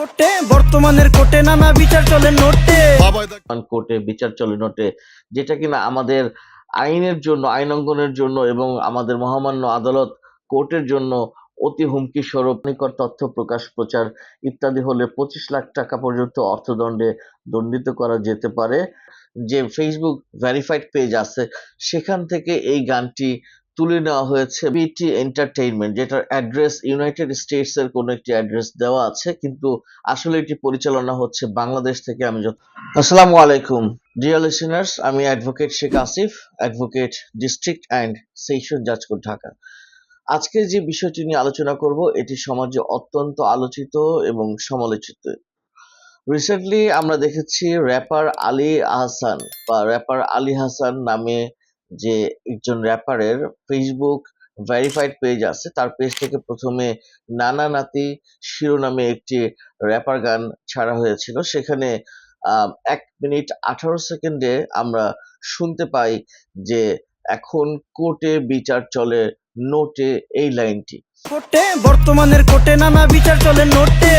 কোর্টে বর্তমানের কোর্টে নানা বিচার চলে নোটে। বর্তমান কোর্টে বিচার চলে নোটে যেটা কিনা আমাদের আইনের জন্য আইন অঙ্গনের জন্য এবং আমাদের মহামান্য আদালত কোর্টের জন্য অতি হুমকি স্বরূপ নিকট তথ্য প্রকাশ প্রচার ইত্যাদি হলে পঁচিশ লাখ টাকা পর্যন্ত অর্থদণ্ডে দণ্ডিত করা যেতে পারে। যে ফেসবুক ভেরিফাইড পেজ আছে সেখান থেকে এই গানটি তুলে নেওয়া হয়েছে বিটি এন্টারটেইনমেন্ট যেটার অ্যাড্রেস ইউনাইটেড স্টেটস এর কোনো একটি অ্যাড্রেস দেওয়া আছে, কিন্তু আসলে এটি পরিচালনা হচ্ছে বাংলাদেশ থেকে আমি আসসালামু আলাইকুম। ডিয়ার লিসেনার্স আমি advocate Sheikh Asif advocate district and session জাজ কোর্ট ঢাকা আজকে যে বিষয়টি নিয়ে আলোচনা করব, এটি সমাজে অত্যন্ত আলোচিত এবং সমালোচিত। রিসেন্টলি আমরা দেখেছি র্যাপার আলী আহসান বা র্যাপার আলী হাসান নামে যে একজন র্যাপারের ফেসবুক ভেরিফাইড পেজ আছে তার পেজ থেকে প্রথমে নানা নাতি শিরোনামে একটি র্যাপার গান ছাড়া হয়েছিল। সেখানে এক মিনিট আঠারো সেকেন্ডে আমরা শুনতে পাই যে এখন কোর্টে বিচার চলে নোটে এই লাইনটি। কোর্টে বর্তমানের কোর্টে নানা বিচার চলে নোটে।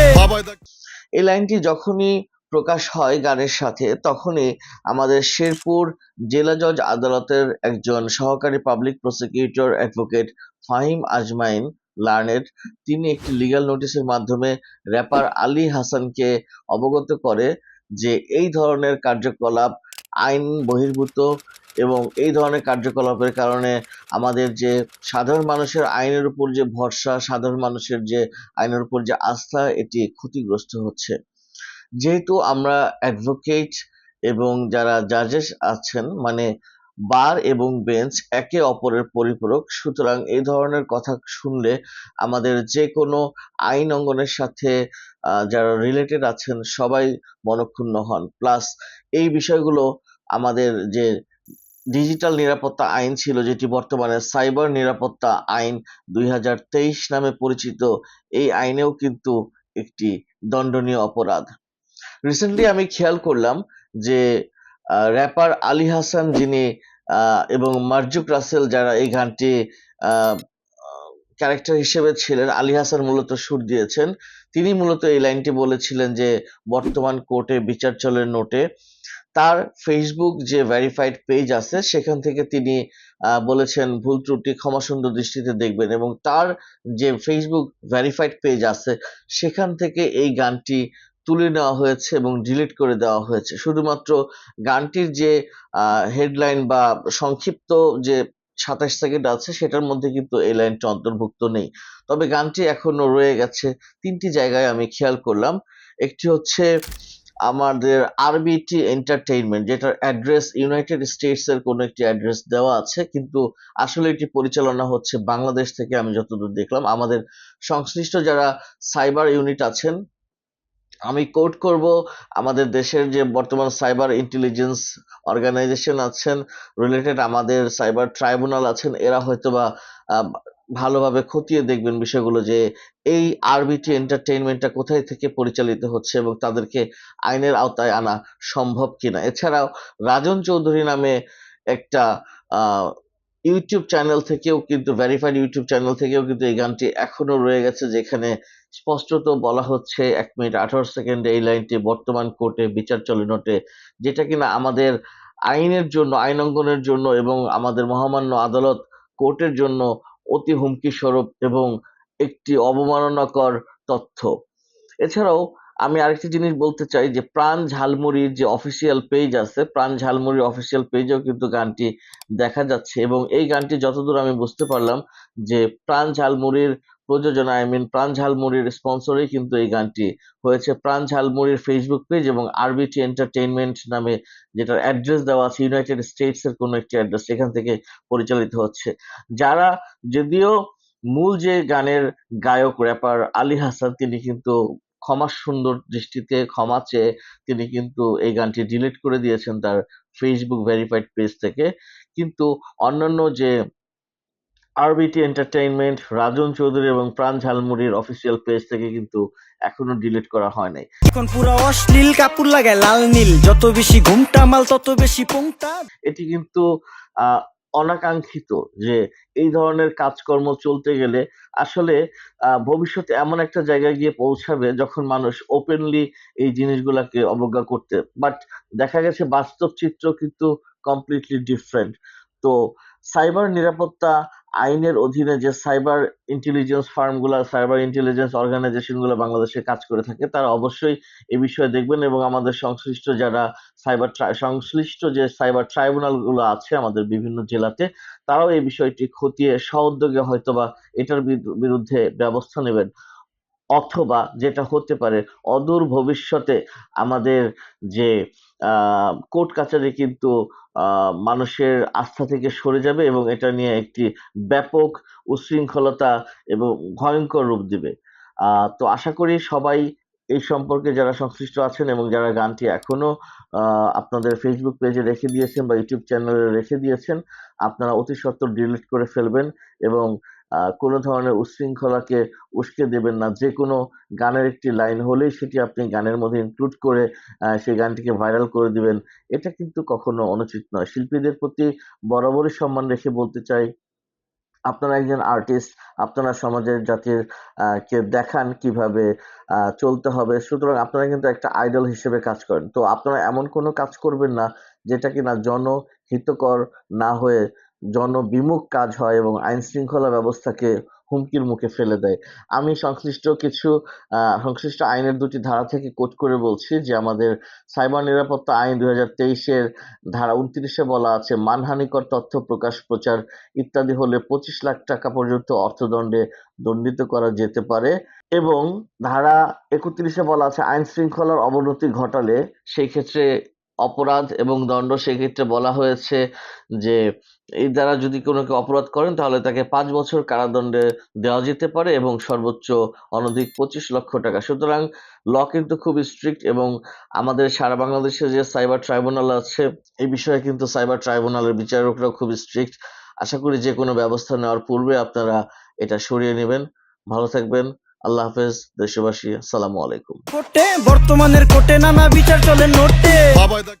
এই লাইনটি যখনই প্রকাশ হয় গানের সাথে, তখনই আমাদের শেরপুর জেলা জজ আদালতের একজন সহকারী পাবলিক প্রসিকিউটর অ্যাডভোকেট ফাহিম আজমাইন লার্নেট তিনি একটি লিগ্যাল নোটিশের মাধ্যমে র্যাপার আলী হাসানকে অবগত করে যে এই ধরনের কার্যকলাপ আইন বহির্ভূত এবং এই ধরনের কার্যকলাপের কারণে আমাদের যে সাধারণ মানুষের আইনের উপর যে ভরসা, সাধারণ মানুষের যে আইনের উপর যে আস্থা, এটি ক্ষতিগ্রস্ত হচ্ছে। যেহেতু আমরা অ্যাডভোকেট এবং যারা জাজেস আছেন মানে বার এবং বেঞ্চ একে অপরের পরিপূরক, সুতরাং এই ধরনের কথা শুনলে আমাদের যে কোনো আইন অঙ্গনের সাথে যারা রিলেটেড আছেন সবাই মনক্ষুণ্ণ হন। প্লাস এই বিষয়গুলো আমাদের যে ডিজিটাল নিরাপত্তা আইন ছিল, যেটি বর্তমানে সাইবার নিরাপত্তা আইন দুই হাজার তেইশ নামে পরিচিত, এই আইনেও কিন্তু একটি দণ্ডনীয় অপরাধ। রিসেন্টলি আমি খেয়াল করলাম যে র্যাপার আলী হাসান যিনি এবং মার্জুক রাসেল যারা এই গানটি ক্যারেক্টার হিসেবে ছিলেন, আলী হাসান মূলত সুর দিয়েছেন। তিনি মূলত এই লাইনটি বলেছিলেন যে, বর্তমান কোর্টে বিচার চলের নোটে। তার ফেসবুক যে ভেরিফাইড পেজ আছে, সেখান থেকে তিনি বলেছেন ভুল ত্রুটি ক্ষমা সুন্দর দৃষ্টিতে দেখবেন এবং তার যে ফেসবুক ভেরিফাইড পেজ আছে, সেখান থেকে এই গানটি তুলে নেওয়া হয়েছে এবং ডিলিট করে দেওয়া হয়েছে। শুধুমাত্র গানটির যে হেডলাইন বা সংক্ষিপ্ত যে সাতাশ সেকেন্ড আছে, সেটার মধ্যে কিন্তু এই লাইনটি অন্তর্ভুক্ত নেই। তবে গানটি এখনও রয়ে গেছে। তিনটি জায়গায় আমি খেয়াল করলাম। একটি হচ্ছে আমাদের আরবিটি এন্টারটেইনমেন্ট যেটার অ্যাড্রেস ইউনাইটেড স্টেটস এর কোনো একটি অ্যাড্রেস দেওয়া আছে, কিন্তু আসলে এটি পরিচালনা হচ্ছে বাংলাদেশ থেকে আমি যতদূর দেখলাম। আমাদের সংশ্লিষ্ট যারা সাইবার ইউনিট আছেন আমি কোট করব আমাদের দেশের যে বর্তমান সাইবার ইন্টেলিজেন্স অর্গানাইজেশন আছেন রিলেটেড আমাদের সাইবার ট্রাইব্যুনাল আছেন এরা হয়তোবা আহ, ভালোভাবে খতিয়ে দেখবেন বিষয়গুলো যে এই আরবিটি এন্টারটেইনমেন্টটা কোথায় থেকে পরিচালিত হচ্ছে এবং তাদেরকে আইনের আওতায় আনা সম্ভব কিনা। এছাড়াও রাজন চৌধুরী নামে একটা ইউটিউব চ্যানেল থেকেও কিন্তু ভেরিফাইড ইউটিউব চ্যানেল থেকেও কিন্তু এই গানটি এখনও রয়ে গেছে, যেখানে স্পষ্টত বলা হচ্ছে এক মিনিট আঠারো সেকেন্ডে এই লাইনটি বর্তমান কোর্টে, বিচার চলে নোটে, যেটা কিনা আমাদের আইনের জন্য, আইন অঙ্গনের জন্য এবং আমাদের মহামান্য আদালত কোর্টের জন্য অতি হুমকি স্বরূপ এবং একটি অবমাননাকর তথ্য। এছাড়াও আমি আরেকটি জিনিস বলতে চাই যে, প্রাণ ঝালমুড়ির যে অফিসিয়াল পেজ আছে, প্রাণ ঝালমুড়ির অফিসিয়াল পেজেও কিন্তু গানটি দেখা যাচ্ছে এবং এই গানটি যতদূর আমি বুঝতে পারলাম যে, প্রাণ ঝালমুড়ির প্রযোজনা আই মিন প্রাণ ঝালমুড়ির স্পন্সরেই কিন্তু এই গানটি হয়েছে। প্রাণ ঝালমুড়ির ফেসবুক পেজ এবং আরবিটি এন্টারটেইনমেন্ট নামে যেটার অ্যাড্রেস দেওয়া আছে ইউনাইটেড স্টেটস এর কোনো একটি অ্যাড্রেস সেখান থেকে পরিচালিত হচ্ছে। যারা যদিও মূল যে গানের গায়ক র্যাপার আলী হাসান, তিনি কিন্তু ক্ষমা সুন্দর দৃষ্টিতে ক্ষমা চেয়ে তিনি কিন্তু এই গানটি ডিলিট করে দিয়েছেন তার ফেসবুক ভেরিফাইড পেজ থেকে। কিন্তু অন্যান্য যে আরবিটি এন্টারটেইনমেন্ট রাজন চৌধুরী এবং প্রাণ ঝালমুড়ির অফিসিয়াল পেজ থেকে কিন্তু এখনও ডিলিট করা হয় নাই। এখন পুরো অশ্লীল কাপড় লাগায় লাল নীল। যত বেশি ঘুমটা মাল তত বেশি পুংটা এটি কিন্তু আহ, অনাকাঙ্ক্ষিত যে এই ধরনের কাজকর্ম চলতে গেলে আসলে ভবিষ্যতে এমন একটা জায়গায় গিয়ে পৌঁছাবে যখন মানুষ ওপেনলি এই জিনিসগুলোকে অবজ্ঞা করতে বাট দেখা গেছে বাস্তব চিত্র কিন্তু কমপ্লিটলি ডিফারেন্ট তো সাইবার নিরাপত্তা আইনের অধীনে যে সাইবার ইন্টেলিজেন্স ফার্মগুলো সাইবার ইন্টেলিজেন্স অর্গানাইজেশনগুলো বাংলাদেশে কাজ করে থাকে, তারা অবশ্যই এ বিষয়ে দেখবেন এবং আমাদের সংশ্লিষ্ট যারা সাইবার সংশ্লিষ্ট যে সাইবার ট্রাইব্যুনালগুলো আছে আমাদের বিভিন্ন জেলাতে, তারাও এই বিষয়টি খতিয়ে সহ সউদ্যোগে হয়তোবা এটার বিরু- বিরুদ্ধে ব্যবস্থা নেবেন। অথবা যেটা হতে পারে অদূর ভবিষ্যতে আমাদের যে কোর্ট কাচারি কিন্তু মানুষের আস্থা থেকে সরে যাবে এবং এটা নিয়ে একটি ব্যাপক উশৃঙ্খলতা এবং ভয়ঙ্কর রূপ দিবে। তো আশা করি সবাই এই সম্পর্কে যারা সংশ্লিষ্ট আছেন এবং যারা গানটি এখনও আহ, আপনাদের ফেসবুক পেজে রেখে দিয়েছেন বা ইউটিউব চ্যানেলে রেখে দিয়েছেন আপনারা অতি সত্বর ডিলিট করে ফেলবেন এবং কোনো ধরনের উশৃঙ্খলাকে উস্কে দেবেন না। যে কোনো গানের একটি লাইন হলেই সেটি আপনি গানের মধ্যে ইনক্লুড করে সেই গানটিকে ভাইরাল করে দিবেন। এটা কিন্তু কখনো অনুচিত নয়। শিল্পীদের প্রতি বরাবরই সম্মান রেখে বলতে চাই, আপনারা একজন আর্টিস্ট আপনারা সমাজের জাতির কে দেখান কীভাবে চলতে হবে। সুতরাং আপনারা কিন্তু একটা আইডল হিসেবে কাজ করেন। তো আপনারা এমন কোনো কাজ করবেন না, যেটা কিনা জনহিতকর না হয়ে জনবিমুখ কাজ হয় এবং আইন শৃঙ্খলা ব্যবস্থাকে হুমকির মুখে ফেলে দেয়। আমি সংশ্লিষ্ট কিছু সংশ্লিষ্ট আইনের দুটি ধারা থেকে কোট করে বলছি যে আমাদের সাইবার নিরাপত্তা আইন দুই হাজার তেইশের ধারা উনত্রিশে বলা আছে, মানহানিকর তথ্য, প্রকাশ, প্রচার ইত্যাদি হলে পঁচিশ লাখ টাকা পর্যন্ত অর্থদণ্ডে দণ্ডিত করা যেতে পারে এবং ধারা একত্রিশে বলা আছে, আইন শৃঙ্খলার অবনতি ঘটালে সেই ক্ষেত্রে অপরাধ এবং দণ্ড সেক্ষেত্রে বলা হয়েছে যে, এই দ্বারা যদি কোনো কেউ অপরাধ করেন তাহলে তাকে পাঁচ বছর কারাদণ্ডে দেওয়া যেতে পারে এবং সর্বোচ্চ অনধিক পঁচিশ লক্ষ টাকা। সুতরাং ল কিন্তু খুব স্ট্রিক্ট এবং আমাদের সারা বাংলাদেশে যে সাইবার ট্রাইব্যুনাল আছে, এই বিষয়ে কিন্তু সাইবার ট্রাইব্যুনালের বিচারকরাও খুব স্ট্রিক্ট আশা করি যে কোনো ব্যবস্থা নেওয়ার পূর্বে আপনারা এটা সরিয়ে নেবেন। ভালো থাকবেন। আল্লাহ হাফেজ দেশবাসী আসসালামু আলাইকুম। কোর্টে বর্তমানের কোর্টে নানা বিচার চলে নোটে বাবাই দা